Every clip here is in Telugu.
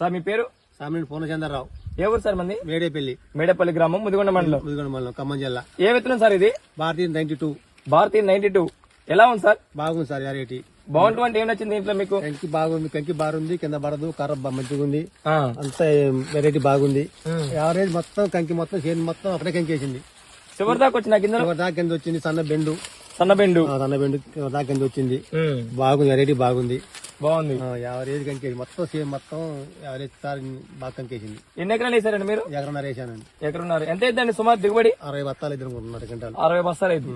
సార్ మీ పేరు? సామినేని పూర్ణచంద్రరావు. ఏ ఊరు సార్ మంది? మేడేపల్లి. మేడపల్లి గ్రామం ముదిగొండ మండలం. ముదిగొండ మండలం ఖమ్మం జిల్లా. ఏ విత్తనం సార్ ఇది? Bharatiya ninety two. Bharati ninety two. ఎలా ఉంది సార్? బాగుంది సార్ వెరైటీ బాగుంటుంది ఏం నచ్చింది దీంట్లో మీకు? కంకి బాగుంది కంకి బాగుంది కింద పడదు కర్ర మంచిగా ఉంది అంతా వెరైటీ బాగుంది. యావరేజ్ మొత్తం కంకి మొత్తం చేను మొత్తం ఒకటే కంకి వేసింది చివరి దాకా వచ్చిన కింద చివరి దాకా కింద వచ్చింది సన్న బెండు. సన్నబెండు ఆ, సన్న బెండు దాకా కింద వచ్చింది. బాగుంది వెరైటీ బాగుంది. బాగుంది. యావరేజ్ కంకి వేసింది. మొత్తం సేమ్ మొత్తం యావరేజ్ సార్ బాగా కంకి వేసింది ఎన్ని ఎకరాలు వేసారండి మీరు? ఎకరన్నర వేసానండి ఎకరున్నారు. ఎంత అయిందండి సుమారు దిగుబడి? అరవై బత్తాలు ఇద్దరు కొనుక్కున్నారు గంటలు అరవై బస్తాలు అయింది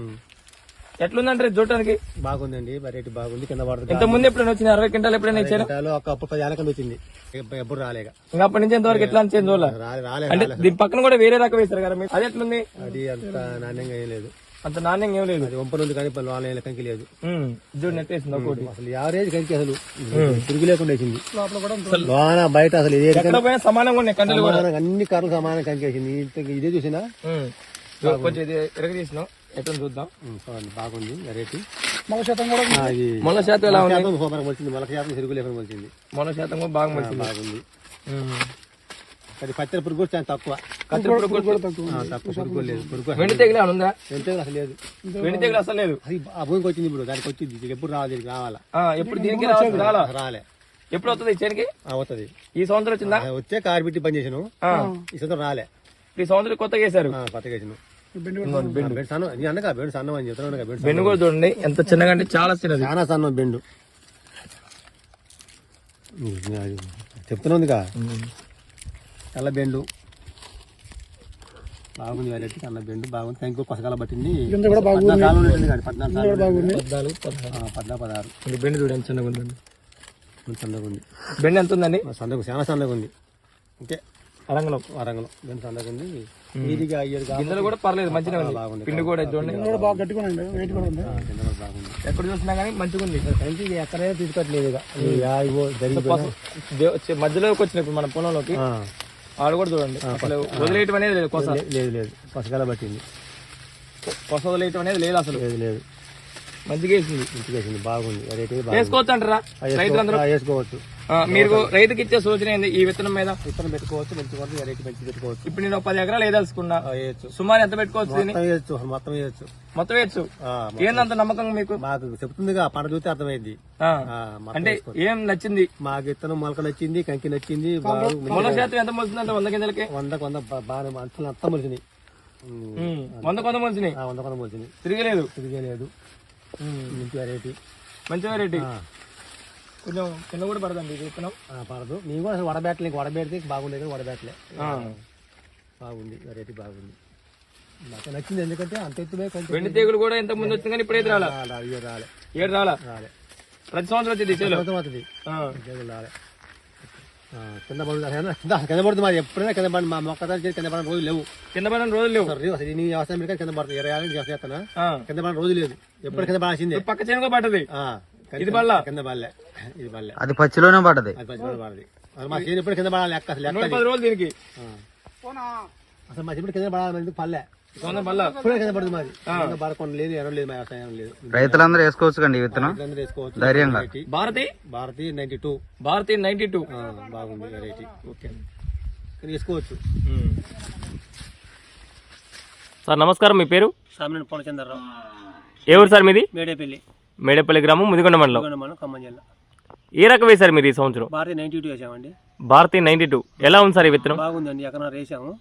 ఎట్లుందంటే చూడటానికి? బాగుందండి వెరైటీ బాగుంది కింద పడుతుంది ఇంత ముందు ఎప్పుడైనా వచ్చింది? అరవై క్వింటాలు ఎప్పుడైనా ఇచ్చారు? ఒక పది ఏళ్ళ కింద వచ్చింది ఎప్పుడు- రాలేక. ఇంకా అప్పటి నుంచి ఎంతవరకు ఎట్లా చేంజ్ అంటే దీని పక్కన కూడా వేరే రకం వేస్తారు కదా మీరు. అది ఎట్లుంది అది అంత నాణ్యంగా ఏం లేదు. అంత నాణ్యంగా ఏం లేదు. వంపలు కానీ పలు వాళ్ళ కంకి లేదు. ఉమ్, చూడు నెట్టేసింది ఒకటి అసలు యావరేజ్ కంకి అసలు తిరుగు లేకుండా వేసింది. లోన బయట అసలు ఇదే సమానంగా ఉన్నాయి కూడా. అన్ని కర్రలు సమానం కంకి వేసింది. ఇదే చూసినా? కొంచెం ఇది ఎరగ తీసినాం. ఎట్లా చూద్దాం. బాగుంది వెరైటీ. మొల శాతం కూడా మొల శాతం ఎలా ఉంది? సూపర్ వచ్చింది మొలక శాతం తిరుగు లేకుండా వచ్చింది మొల శాతం కూడా బాగా బాగుంది. అది పచ్చడి పురుగు కూడా చాలా తక్కువ. కత్తి పురుగు కూడా తక్కువ. ఆ, తక్కువ పురుగు లేదు. పురుగు వెండి తెగులు ఉందా? అసలు లేదు. వెండి తెగులు అసలు లేదు. అది ఆ భూమికి వచ్చింది ఇప్పుడు దానికి వచ్చింది. ఇది ఎప్పుడు రావాలి దీనికి రావాలా? ఆ, ఎప్పుడు దీనికి రావాలి? రాలా. రాలే ఎప్పుడు వస్తుంది చేనికి? అవుతుంది ఈ సంవత్సరం వచ్చిందా? వచ్చే కారు పెట్టి పని చేసాను ఆ. ఈ సంవత్సరం రాలే. ఈ సంవత్సరం కొత్తగా వేశారు ఆ, కొత్తగా వేసాను బెండు సన్నం అని చెప్తాను బెండు కూడా చూడండి. ఎంత చిన్నగా అంటే చాలా చిన్నది. చాలా సన్నం బెండు. చెప్తున్నదిగా తెల్ల బెండు. బాగుంది వెరైటీ తెల్ల బెండు బాగుంది. ఇంకో కొసకాల పట్టింది. పద్నాలుగు ఉంటుంది కానీ పదహారు. బెండు చూడండి చిన్నగా ఉందండి. సన్నగా ఉంది. బెండు ఎంత ఉందండి? సన్నగా చాలా సన్నగా ఉంది. ఓకే. అరంగలం. వరంగల్ బెండు సన్నగా ఉంది. గింజలు కూడా పర్లేదు మంచిగా ఉంది. బాగుంది. పిండి కూడా చూడండి. కూడా బాగుంది ఎక్కడ చూసినా కానీ మంచిగా ఉంది. ఎక్కడైనా తీసుకోవట్లేదు ఇక. మధ్యలోకి వచ్చిన ఇప్పుడు మన పొలంలోకి. ఆ, ఆడ కూడా చూడండి. అసలు వదిలేయటం అనేది లేదు కొస. లేదు లేదు. కొసకాల పట్టింది. కొస వదిలేయటం అనేది లేదు అసలు. లేదు లేదు. మంచిగా వేసింది ఇంటికి వేసింది బాగుంది. వేసుకోవచ్చు అంటారా రైతులందరూ? వేసుకోవచ్చు. మీరు రైతుకి ఇచ్చే సూచన ఏంది? ఈ విత్తనం మీద? విత్తనం పెట్టుకోవచ్చు మంచి కొరకు వెరైటీ మంచి పెట్టుకోవచ్చు. ఇప్పుడు నేను పది ఎకరాలు వేయచ్చు. సుమారు ఎంత పెట్టుకోవచ్చు మొత్తం వేయచ్చు మొత్తం వేయచ్చు. ఏందంత నమ్మకం మీకు? మాకు చెప్తుందిగా పంట చూస్తే అర్థమైంది. అంటే. ఏం నచ్చింది? మాకు విత్తనం మొలక నచ్చింది కంకి నచ్చింది బాగా మొల శాతం ఎంత మొలుస్తుంది అంటే వంద గింజలకి వందకు వంద బా- బాగా అంతా అంతా మొలిచినాయి వంద కొంత మొలిచినాయి వంద కొంద మొలిచినాయి తిరగలేదు? తిరిగే లేదు మంచి వెరైటీ మంచి వెరైటీ కొంచెం కింద కూడా పడదండి ఇది విత్తనం ఆ, పడదు. మేము కూడా అసలు వడబెట్టలే ఇంక వడబెడితే బాగుండేది కానీ వడబెట్టలే ఆ. బాగుంది వెరైటీ బాగుంది. నాకు నచ్చింది ఎందుకంటే అంత ఎత్తుమే కొంచెం వెండి తెగులు కూడా ఎంత ముందు వచ్చింది కానీ ఇప్పుడైతే రాలా? రాలే, రాలే ఏడు రాలా. రాలే? ప్రతి సంవత్సరం వచ్చింది అవుతుంది రాలే. ఆ, కింద పడుతుంది. కింద కింద పడుతుంది మాది ఎప్పుడైనా కింద పడి మా మొక్క కింద పడిన రోజులు లేవు. కింద పడిన రోజులు లేవు? అసలు అసలు నీ వ్యవసాయం మీద కింద పడుతుంది. ఇరవై ఏళ్ళ నుంచి వ్యవసాయం చేస్తానా ఆ. కింద పడిన రోజు లేదు. ఎప్పుడు కింద పడాల్సిందే. పక్క చేనుకో పడ్డది. ఇది బల్ల? కింద పడలే. ఇది పడలే. అది పచ్చిలోనే పడ్డది. అది పచ్చి పడది అసలు మా చేను ఎప్పుడు కింద పడాలి లెక్క అసలు లెక్క నూట అది. పది రోజులు దీనికి. ఆ. అసలు మా చెప్పుడు కింద పడాలి ఎందుకు పల్లె వంద మళ్ళా? ఇప్పుడే కింద లేదు రైతులందరూ వేసుకోవచ్చు కండి విత్తనం. ధైర్యంగా. Bharati? Bharati ninety two Bharati ninety two బాగుంది వెరైటీ ఓకే. వేసుకోవచ్చు. సార్ నమస్కారం మీ పేరు? సామినేని పూర్ణచంద్రరావు ఏ ఊరు సార్ మీది? మేడేపల్లి. మేడపల్లి గ్రామం ముదిగొండ మండలం. మనం ఖమ్మం జిల్లా. ఏ రకం వేశారు మీరు ఈ సంవత్సరం? భారతి నైన్టీ టూ వేసామండి. Bharati ninety two. ఎలా ఉంది సార్ ఈ విత్తనం? బాగుందండి. ఎకరం వేసాము.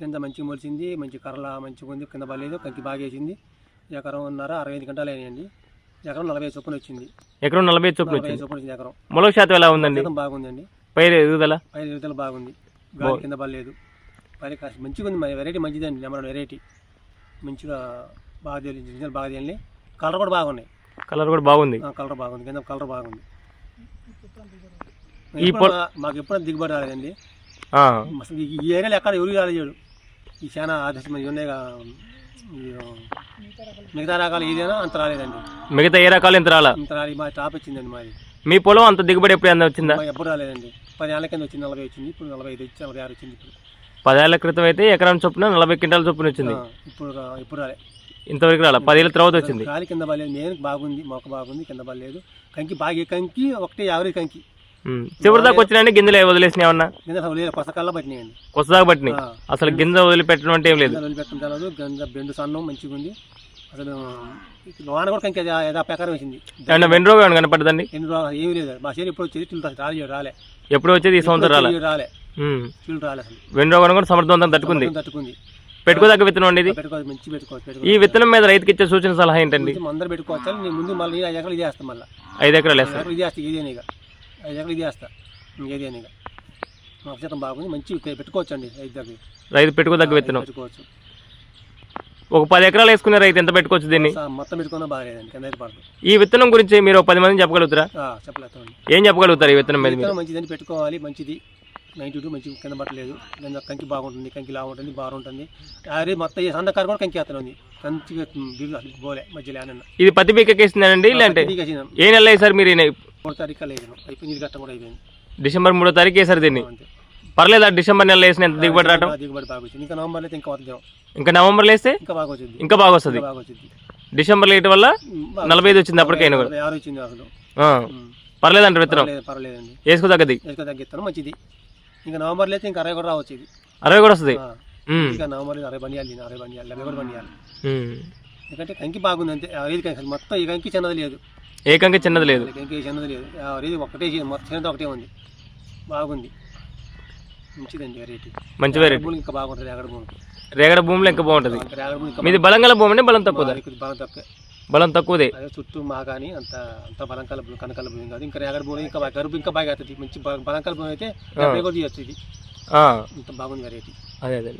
కింద మంచిగా మొలిచింది మంచి కర్రల మంచిగా ఉంది కింద బాగాలేదు కంకి బాగా వేసింది. ఎకరం ఉన్నర అరవై ఐదు గంటలు అయినాయండి. ఎకరం నలభై చొప్పున వచ్చింది. ఎకరం నలభై చొప్పులు నలభై వచ్చింది. చొప్పున వచ్చింది ఎకరం. మొలక శాతం ఎలా ఉందండి? శాతం బాగుందండి. పైరు ఎదుగుదల? పై విడతలు బాగుంది. గాలి కింద బాగాలేదు పైన కాస్త మంచిగా ఉంది. మరి వెరైటీ మంచిదండి. Number variety. మంచిగా బాగా గింజలు బాగా తేలి కలర్ కూడా బాగున్నాయి. కలర్ కూడా బాగుంది. ఆ, కలర్ బాగుంది. కింద కలర్ బాగుంది. ఈ మాకు ఎప్పుడు దిగుబడి రాలేదండి. అసలు ఈ- ఏరియాలో ఎక్కడ ఎవరు రాలేదు ఈ చాలా ఆదర్శం ఉన్నాయి మిగతా రకాలు ఏదైనా అంత రాలేదండి. మిగతా ఏ రకాలు ఇంత రాలా? అంత రాలి. మా టాప్ వచ్చిందండి మాది. మీ పొలం అంత దిగుబడి ఎప్పుడు ఎంత వచ్చిందా? ఎప్పుడు రాలేదండి. పది ఏళ్ళ కింద వచ్చింది నలభై వచ్చింది ఇప్పుడు నలభై ఐదు వచ్చి నలభై ఆరు వచ్చింది ఇప్పుడు. పదేళ్ళ క్రితం అయితే ఎకరం చొప్పున నలభై క్వింటాల చొప్పున వచ్చింది. ఇప్పుడు ఇప్పుడు రాలే. ఇంతవరకు రాలా? పదేళ్ళ తర్వాత వచ్చింది. గాలి కింద బాగాలేదు నేను బాగుంది మొక్క బాగుంది కింద బాగాలేదు కంకి బాగా కంకి ఒకటే యావరేజ్ కంకి. చివరి దాకా వచ్చినండి గింజలు వదిలేసిన ఏమన్నా? గింజ అసలు లేదు కొసకల్లా పట్టినాయండి. కొత్తదాకా పట్టినాయి. అసలు గింజ వదిలిపెట్టడం అంటే ఏం లేదు. గింజలు వదిలిపెట్టడం తెలదు గంజ బెండు సన్నం మంచిగా ఉంది. అసలు లోన కూడా ఇంకా యథా ప్రకారం వేసింది ఏమన్నా వెన్ రోగం కనపడదండి ఎన్ని రోజులు ఏమీ లేదు. మా చేను ఎప్పుడు వచ్చేది? రాలే రాలే. ఎప్పుడు వచ్చేది? ఈ సంవత్సరం రాలే. రాలే. రాలే వెన్ రోగం కూడా సమర్థవంతంగా తట్టుకుంది. తట్టుకుంది. పెట్టుకోదగ్గ విత్తనం అండి ఇది? పెట్టుకోవచ్చు మంచి పెట్టుకోవచ్చు ఈ విత్తనం మీద రైతుకి ఇచ్చే సూచన సలహా ఏంటండి? అందరు పెట్టుకోవచ్చు అని నేను ముందు మళ్ళీ ఐదు ఎకరాలు ఇది మళ్ళీ. ఐదు ఎకరాలు ఇది ఇక. ఐదు ఎకరాలు ఇది వేస్తా. ఇంకేది ఇక. మా శాతం బాగుంది మంచి పెట్టుకోవచ్చు అండి ఐదు దగ్గర రైతు పెట్టుకోదగ్గ విత్తనం? పెట్టుకోవచ్చు. ఒక పది ఎకరాలు వేసుకునే రైతు ఎంత పెట్టుకోవచ్చు దీన్ని? మొత్తం పెట్టుకున్నా ఈ విత్తనం గురించి మీరు పది మంది చెప్పగలుగుతారా? చెప్పలేస్తామండి ఏం చెప్పగలుగుతారు ఈ విత్తనం మీద మంచిదని పెట్టుకోవాలి మంచిది. నైన్టీ టూ మంచి కింద పట్టలేదు. కింద కంకి బాగుంటుంది కంకి లాగా ఉంటుంది బాగుంటుంది. అదే మొత్తం ఈ సన్నకారు కూడా కంకి వేస్తాను ఉంది అసలు పోలే మధ్యలో ఏమన్నా. ఇది పత్తి పీకేసిందండి లేదంటే? ఏ నెల వేసారు మీరు మూడు తారీఖు లేదు అయిపోయింది గట్ట కూడా అయిపోయింది. డిసెంబర్ మూడో తారీఖు వేసారు దీన్ని? పర్లేదా డిసెంబర్ నెల వేసిన ఎంత దిగుబడి రావటం? ఆ, దిగుబడి బాగా వచ్చింది. ఇంకా నవంబర్లో అయితే ఇంకా వద్దాం ఇంకా నవంబర్లో వేస్తే? ఇంకా బాగా వచ్చింది. ఇంకా బాగా వస్తుంది. బాగా వచ్చింది. డిసెంబర్ లేట్ వల్ల నలభై ఐదు వచ్చింది అప్పటికైనా కూడా. విత్తనం? పర్లేదండి. వేసుకోదగ్గది? ఎక్కువ తగ్గిస్తాను మంచిది. ఇంకా నవంబర్లో అయితే ఇంకా అరవై కూడా రావచ్చు ఇది. అరవై కూడా వస్తుంది? ఇంకా నవంబర్లో అరవై బండియాలి అరవై బండియాలి డెబ్బై కూడా ఉమ్. ఎందుకంటే కంకి బాగుంది అంతే. రీతి కంకి మొత్తం ఈ కంకి చిన్నది లేదు. ఏకంగా చిన్నది లేదు? కంకి చిన్నది లేదు. ఆ రీతి ఒకటే మొత్తం చిన్నది ఒకటే ఉంది. బాగుంది. మంచిదండి వెరైటీ మంచి వెరైటీ ఇంకా బాగుంటుంది రేగడ భూమి. రేగడ భూమిలో ఇంకా బాగుంటుంది. మీది బలం గల భూమి బలం తక్కువదా? బాగా- బాగా తక్కువ. బలం తక్కువదే. అదే చుట్టూ మా కానీ అంత అంత బలంకాల కనకాల భూమి కాదు. ఇంకా రేగడ భూమి ఇంకా గరుపు ఇంకా బాగా అవుతుంది మంచి బలంకాల భూమి అయితే చేయొచ్చు ఇది. ఇంత బాగుంది వెరైటీ అదే అదే.